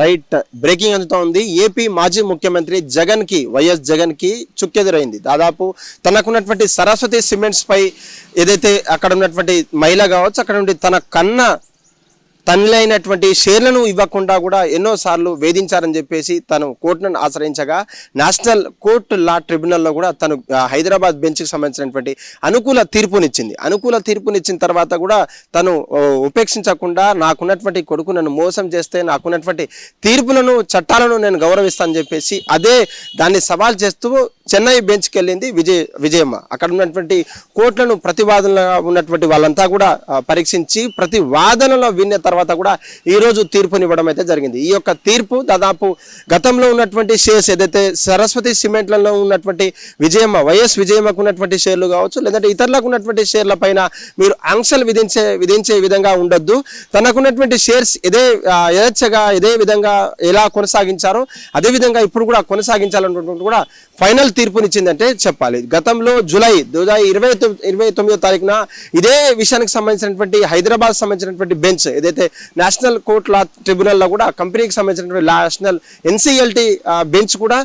Right breaking అందుతా ఉంది. AP మాజీ ముఖ్యమంత్రి జగన్కి వైఎస్ జగన్కి చుక్కెదురైంది. దాదాపు తనకున్నటువంటి సరస్వతి సిమెంట్స్ పై ఏదైతే అక్కడ ఉన్నటువంటి మహిళ కావచ్చు అక్కడ నుండి తన కన్న తనలైనటువంటి షేర్లను ఇవ్వకుండా కూడా ఎన్నో సార్లు వేధించారని చెప్పేసి తను కోర్టును ఆశ్రయించగా నేషనల్ కోర్టు లా ట్రిబ్యునల్లో కూడా తను హైదరాబాద్ బెంచ్కి సంబంధించినటువంటి అనుకూల తీర్పునిచ్చింది. అనుకూల తీర్పునిచ్చిన తర్వాత కూడా తను ఉపేక్షించకుండా నాకున్నటువంటి కొడుకు నన్ను మోసం చేస్తే నాకున్నటువంటి తీర్పులను చట్టాలను నేను గౌరవిస్తానని చెప్పేసి అదే దాన్ని సవాల్ చేస్తూ చెన్నై బెంచ్కి వెళ్ళింది విజయ్ విజయమ్మ. అక్కడ ఉన్నటువంటి కోర్టులను ప్రతివాదనగా ఉన్నటువంటి వాళ్ళంతా కూడా పరీక్షించి ప్రతి వాదనలో విన్న తర్వాత కూడా ఈరోజు తీర్పునివ్వడం అయితే జరిగింది. ఈ యొక్క తీర్పు దాదాపు గతంలో ఉన్నటువంటి షేర్స్ ఏదైతే సరస్వతి సిమెంట్లలో ఉన్నటువంటి విజయమ్మ వైఎస్ విజయమ్మకు ఉన్నటువంటి షేర్లు కావచ్చు లేదంటే ఇతరులకు ఉన్నటువంటి షేర్ల పైన మీరు ఆంక్షలు విధించే విధించే విధంగా ఉండొద్దు. తనకున్నటువంటి షేర్స్ ఇదే ఆ, యథేచ్ఛగా ఇదే విధంగా ఎలా కొనసాగించారో అదే విధంగా ఇప్పుడు కూడా కొనసాగించాలన్నటువంటి కూడా ఫైనల్ తీర్పునిచ్చిందంటే చెప్పాలి. గతంలో జూలై జూలై ఇరవై ఇరవై తొమ్మిదో తారీఖున ఇదే విషయానికి సంబంధించినటువంటి హైదరాబాద్ సంబంధించినటువంటి బెంచ్ ఏదైతే నేషనల్ కోర్ట్ లా ట్రిబ్యునల్లో కూడా కంపెనీకి సంబంధించినటువంటి నేషనల్ ఎన్సీఎల్టీ బెంచ్ కూడా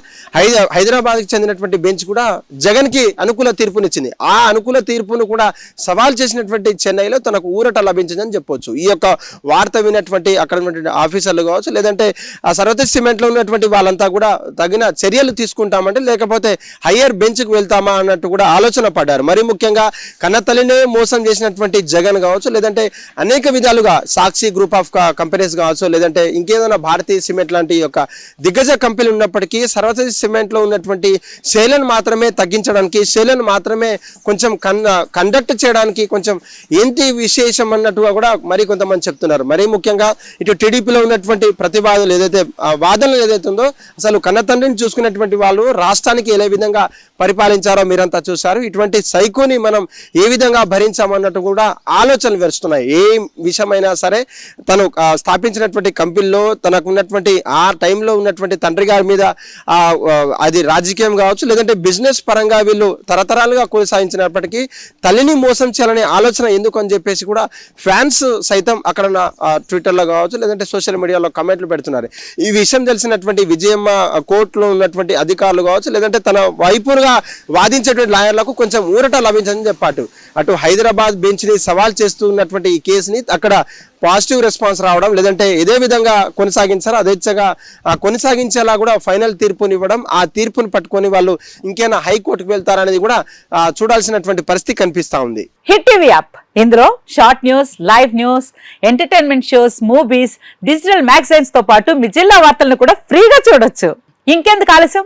హైదరాబాద్కి చెందినటువంటి బెంచ్ కూడా జగన్కి అనుకూల తీర్పునిచ్చింది. ఆ అనుకూల తీర్పును కూడా సవాల్ చేసినటువంటి చెన్నైలో తనకు ఊరట లభించిందని చెప్పొచ్చు. ఈ యొక్క వార్త విన్నటువంటి అక్కడ ఉన్నటువంటి ఆఫీసర్లు కావచ్చు లేదంటే ఆ సర్వతి సిమెంట్లో ఉన్నటువంటి వాళ్ళంతా కూడా తగిన చర్యలు తీసుకుంటామంటే లేకపోతే హయ్యర్ బెంచ్కి వెళ్తామా అన్నట్టు కూడా ఆలోచన పడ్డారు. మరి ముఖ్యంగా కన్నతల్లినే మోసం చేసినటువంటి జగన్ కావచ్చు లేదంటే అనేక విధాలుగా సాక్షి గ్రూప్ ఆఫ్ కంపెనీస్ కావచ్చు లేదంటే ఇంకేదైనా భారతీయ సిమెంట్ లాంటి యొక్క దిగ్గజ కంపెనీలు ఉన్నప్పటికీ సర్వతి సిమెంట్లో ఉన్నటువంటి శైలను మాత్రమే తగ్గించడానికి శైలను మాత్రమే కొంచెం కండక్ట్ చేయడానికి కొంచెం ఏంటి విశేషం అన్నట్టుగా కూడా మరి కొంతమంది చెప్తున్నారు. మరీ ముఖ్యంగా ఇటు టీడీపీలో ఉన్నటువంటి ప్రతివాదులు ఏదైతే వాదనలు ఏదైతే ఉందో అసలు కన్నతండ్రిని చూసుకున్నటువంటి వాళ్ళు రాష్ట్రానికి ఏ విధంగా పరిపాలించారో మీరంతా చూశారు. ఇటువంటి సైకోని మనం ఏ విధంగా భరించామన్నట్టు కూడా ఆలోచనలు వెరుస్తున్నాయి ఏ విషయమైనా సరే తను స్థాపించినటువంటి కంపెనీలో తనకు ఉన్నటువంటి ఆ టైంలో ఉన్నటువంటి తండ్రి గారి మీద అది రాజకీయం కావచ్చు లేదంటే బిజినెస్ పరంగా వీళ్ళు తరతరాలుగా కొనసాగించినప్పటికీ తల్లిని మోసం చేయాలనే ఆలోచన ఎందుకు అని చెప్పేసి కూడా ఫ్యాన్స్ సైతం అక్కడ ఉన్న, ట్విట్టర్లో కావచ్చు లేదంటే సోషల్ మీడియాలో కమెంట్లు పెడుతున్నారు. ఈ విషయం తెలిసినటువంటి విజయమ్మ కోర్టులో ఉన్నటువంటి అధికారులు కావచ్చు లేదంటే తన వైపుగా వాదించేటువంటి లాయర్లకు కొంచెం ఊరట లభించని చెప్పాటు. అటు హైదరాబాద్ బెంచ్ని సవాల్ చేస్తున్నటువంటి ఈ కేసుని అక్కడ పాజిటివ్ రెస్పాన్స్ రావడం లేదంటే ఇదే విధంగా కొనసాగించారు అదేచ్ఛగా కొనసాగించేలా కూడా ఫైనల్ తీర్పునివ్వడం ఆ తీర్పును పట్టుకొని వాళ్ళు ఇంకేనా హైకోర్టుకు వెళ్తారనేది కూడా చూడాల్సినటువంటి పరిస్థితి కనిపిస్తా ఉంది. Hit TV app. ఇందులో short news live news entertainment shows movies digital మ్యాగజైన్స్తో పాటు మీ జిల్లా వార్తలను కూడా ఫ్రీగా చూడొచ్చు. ఇంకెందుకు ఆలస్యం?